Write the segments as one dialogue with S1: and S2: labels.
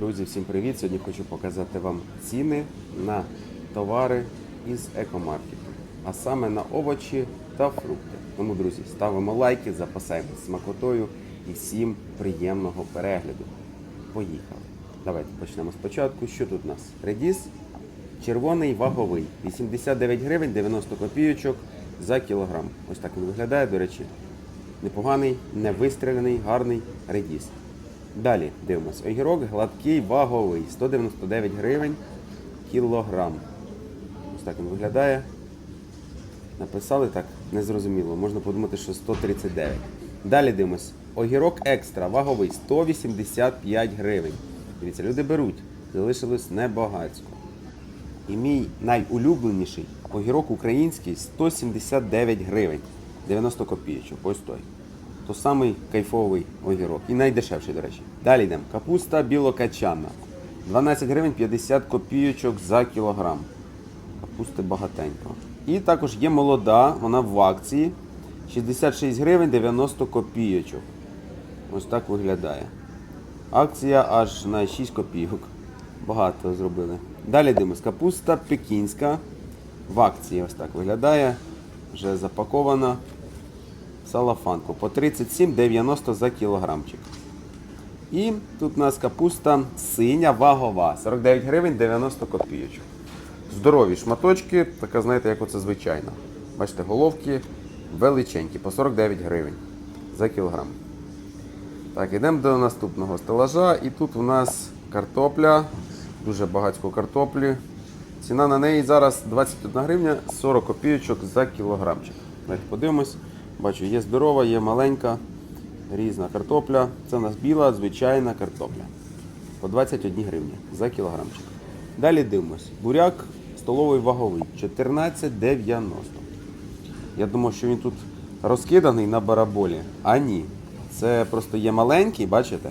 S1: Друзі, всім привіт! Сьогодні хочу показати вам ціни на товари із екомаркету, а саме на овочі та фрукти. Тому, друзі, ставимо лайки, запасаємось смакотою і всім приємного перегляду. Поїхали! Давайте почнемо спочатку. Що тут у нас? Редіс червоний ваговий 89 гривень 90 копійочок за кілограм. Ось так він виглядає, до речі. Непоганий, невистріляний, гарний редіс. Далі дивимось. Огірок гладкий, ваговий, 199 гривень кілограм. Ось так він виглядає. Написали так, незрозуміло. Можна подумати, що 139. Далі дивимось. Огірок екстра, ваговий, 185 гривень. Дивіться, люди беруть, залишилось небагацько. І мій найулюбленіший огірок український 179 гривень. 90 копійочок. Ось той. То самий кайфовий огірок. І найдешевший, до речі. Далі йдемо. Капуста білокачана. 12 гривень 50 копійочок за кілограм. Капусти багатенько. І також є молода, вона в акції. 66 гривень 90 копійочок. Ось так виглядає. Акція аж на 6 копійок. Багато зробили. Далі дивимось. Капуста пекінська. В акції ось так виглядає. Вже запакована. Салафанку по 37,90 за кілограмчик. І тут у нас капуста синя вагова. 49 гривень 90 копійочок. Здорові шматочки, така, знаєте, як оце звичайно. Бачите, головки величенькі, по 49 гривень за кілограм. Так, йдемо до наступного стелажа. І тут у нас картопля, дуже багатько картоплі. Ціна на неї зараз 21 гривня 40 копійочок за кілограмчик. Давайте подивимось. Бачу, є здорова, є маленька, різна картопля. Це у нас біла, звичайна картопля. По 21 гривні за кілограмчик. Далі дивимось. Буряк столовий ваговий 14,90. Я думав, що він тут розкиданий на бараболі. А ні. Це просто є маленький, бачите?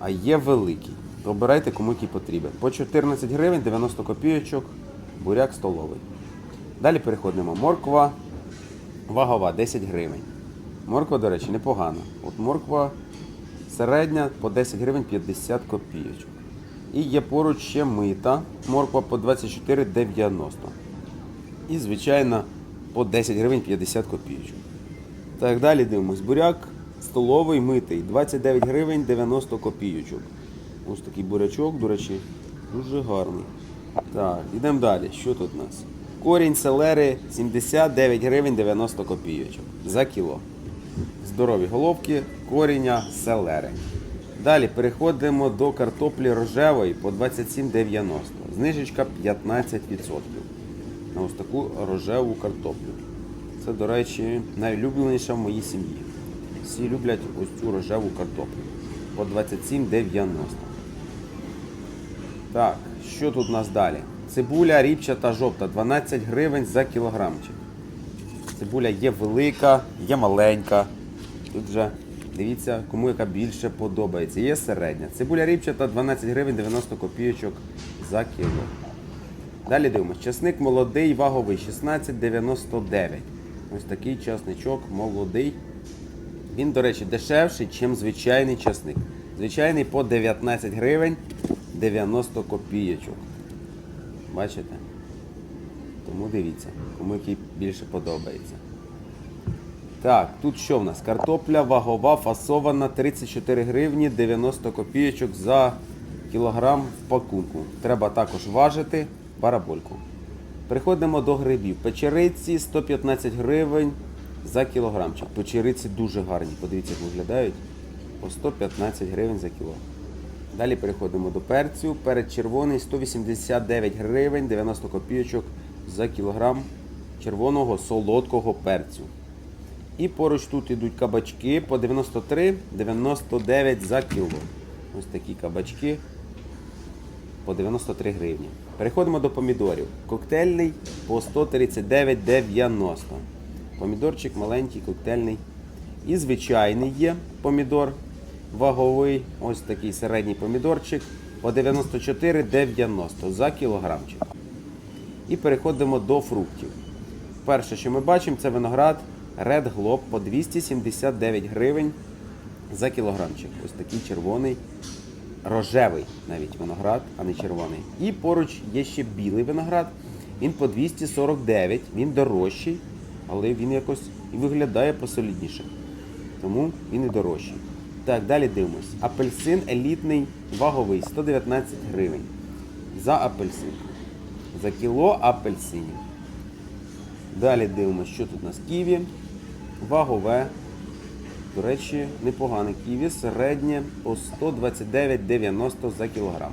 S1: А є великий. Обирайте кому який потрібен. По 14 гривень 90 копійочок, буряк столовий. Далі переходимо. Морква вагова 10 гривень. Морква, до речі, непогана. От морква середня по 10 гривень 50 копійочок. І є поруч ще мита. Морква по 24,90. І, звичайно, по 10 гривень 50 копійочок. Так, далі дивимось. Буряк столовий митий 29 гривень 90 копійочок. Ось такий бурячок, до речі, дуже гарний. Так, йдемо далі. Що тут у нас? Корінь селери 79 гривень 90 копійочок за кіло. Здорові головки коріння селери. Далі переходимо до картоплі рожевої по 27,90. Знижечка 15% на ось таку рожеву картоплю. Це, до речі, найулюбленіша в моїй сім'ї. Всі люблять ось цю рожеву картоплю по 27,90. Так, що тут у нас далі? Цибуля ріпчата жовта 12 гривень за кілограмчик. Цибуля є велика, є маленька. Тут вже дивіться, кому яка більше подобається. Є середня. Цибуля ріпчата 12 гривень 90 копійочок за кіло. Далі дивимось. Часник молодий, ваговий 16,99. Ось такий часничок молодий. Він, до речі, дешевший, ніж звичайний часник. Звичайний по 19 гривень 90 копійочок. Бачите? Тому дивіться, кому який більше подобається. Так, тут що в нас? Картопля вагова фасована 34 гривні 90 копійочок за кілограм в пакунку. Треба також важити барабольку. Переходимо до грибів. Печериці 115 гривень за кілограмчик. Печериці дуже гарні. Подивіться, як виглядають. По 115 гривень за кіло. Далі переходимо до перцю. Перець червоний 189 гривень 90 копійочок за кілограм червоного солодкого перцю. І поруч тут йдуть кабачки по 93,99 за кіло. Ось такі кабачки по 93 гривні. Переходимо до помідорів. Коктейльний по 139,90. Помідорчик маленький, коктейльний. І звичайний є помідор ваговий. Ось такий середній помідорчик по 94,90 за кілограмчик. І переходимо до фруктів. Перше, що ми бачимо, це виноград Red Globe по 279 гривень за кілограмчик. Ось такий червоний рожевий навіть виноград, а не червоний. І поруч є ще білий виноград. Він по 249, він дорожчий, але він якось і виглядає посолідніше. Тому він і дорожчий. Так, далі дивимось. Апельсин елітний ваговий 119 гривень. За апельсин. За кіло апельсинів. Далі дивимося, що тут у нас ківі. Вагове. До речі, непогане ківі. Середнє по 129,90 за кілограм.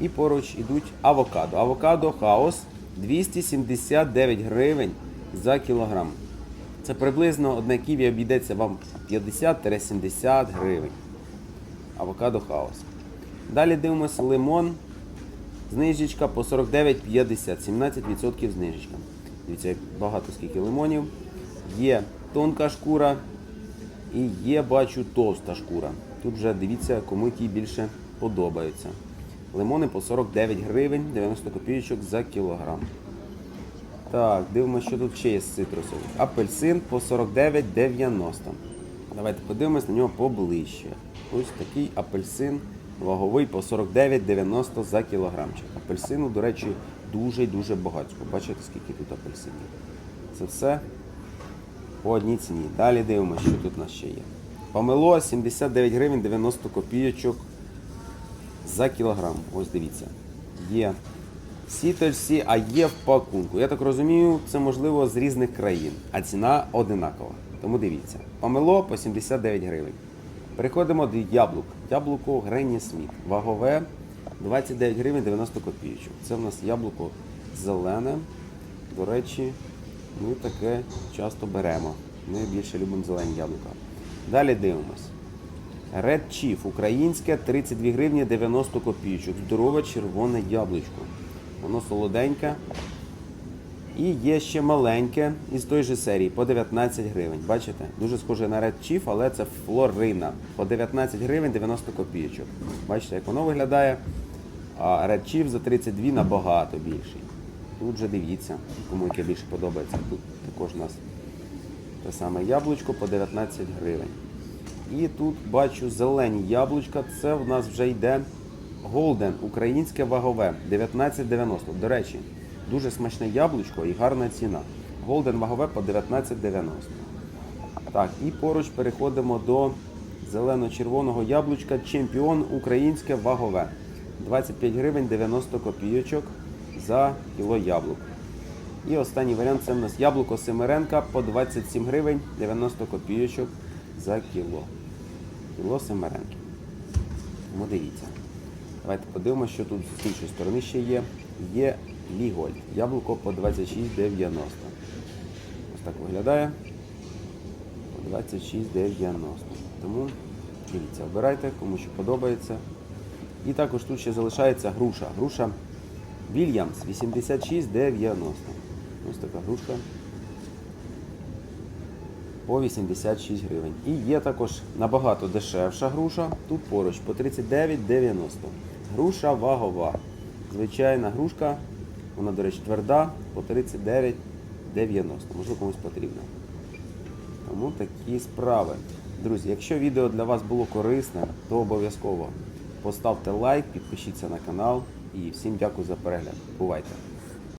S1: І поруч ідуть авокадо. Авокадо хаос 279 гривень за кілограм. Це приблизно одне ківі обійдеться вам 50-70 гривень. Авокадо хаос. Далі дивимося лимон. Знижечка по 49,50, 17% знижечка. Дивіться, багато скільки лимонів. Є тонка шкура і є, бачу, товста шкура. Тут вже дивіться, кому які більше подобаються. Лимони по 49 гривень, 90 копійочок за кілограм. Так, дивимося, що тут ще є з цитрусових. Апельсин по 49,90. Давайте подивимось на нього поближче. Ось такий апельсин ваговий по 49,90 за кілограмчик. Апельсину, до речі, дуже дуже багатько. Бачите, скільки тут апельсинів. Це все по одній ціні. Далі дивимося, що тут у нас ще є. Помело 79 гривень 90 копійочок за кілограм. Ось дивіться. Є то а є в пакунку. Я так розумію, це можливо з різних країн, а ціна одинакова. Тому дивіться. Помело по 79 гривень. Переходимо до яблук. Яблуко Гренні Сміт. Вагове 29 гривень 90 копійочок. Це в нас яблуко зелене. До речі, ми таке часто беремо. Ми більше любимо зелені яблука. Далі дивимось. Red Chief українське 32 гривні 90 копійочок. Здорове червоне яблучко. Воно солоденьке. І є ще маленьке із той же серії по 19 гривень. Бачите? Дуже схоже на Red Chief, але це Флорина. По 19 гривень 90 копійочок. Бачите, як воно виглядає. А Red Chief за 32 набагато більший. Тут же дивіться, кому яке більше подобається. Тут також у нас те саме яблучко по 19 гривень. І тут бачу зелені яблучка. Це в нас вже йде Голден, українське вагове 19,90. До речі, дуже смачне яблучко і гарна ціна. Голден вагове по 19,90. Так, і поруч переходимо до зелено-червоного яблучка Чемпіон українське вагове. 25 гривень 90 копійочок за кіло яблук. І останній варіант це в нас яблуко Семеренка по 27 гривень 90 копійочок за кіло. Кіло Семеренки. Тому дивіться. Давайте подивимося, що тут з іншої сторони ще є. Є Лігольд. Яблуко по 26,90. Ось так виглядає. По 26,90. Тому дивіться, обирайте, кому що подобається. І також тут ще залишається груша. Груша Вільямс 86,90. Ось така грушка. По 86 гривень. І є також набагато дешевша груша. Тут поруч по 39,90. Груша вагова. Звичайна грушка. Вона, до речі, тверда по 39,90. Можливо, комусь потрібно. Тому такі справи. Друзі, якщо відео для вас було корисне, то обов'язково поставте лайк, підпишіться на канал і всім дякую за перегляд. Бувайте!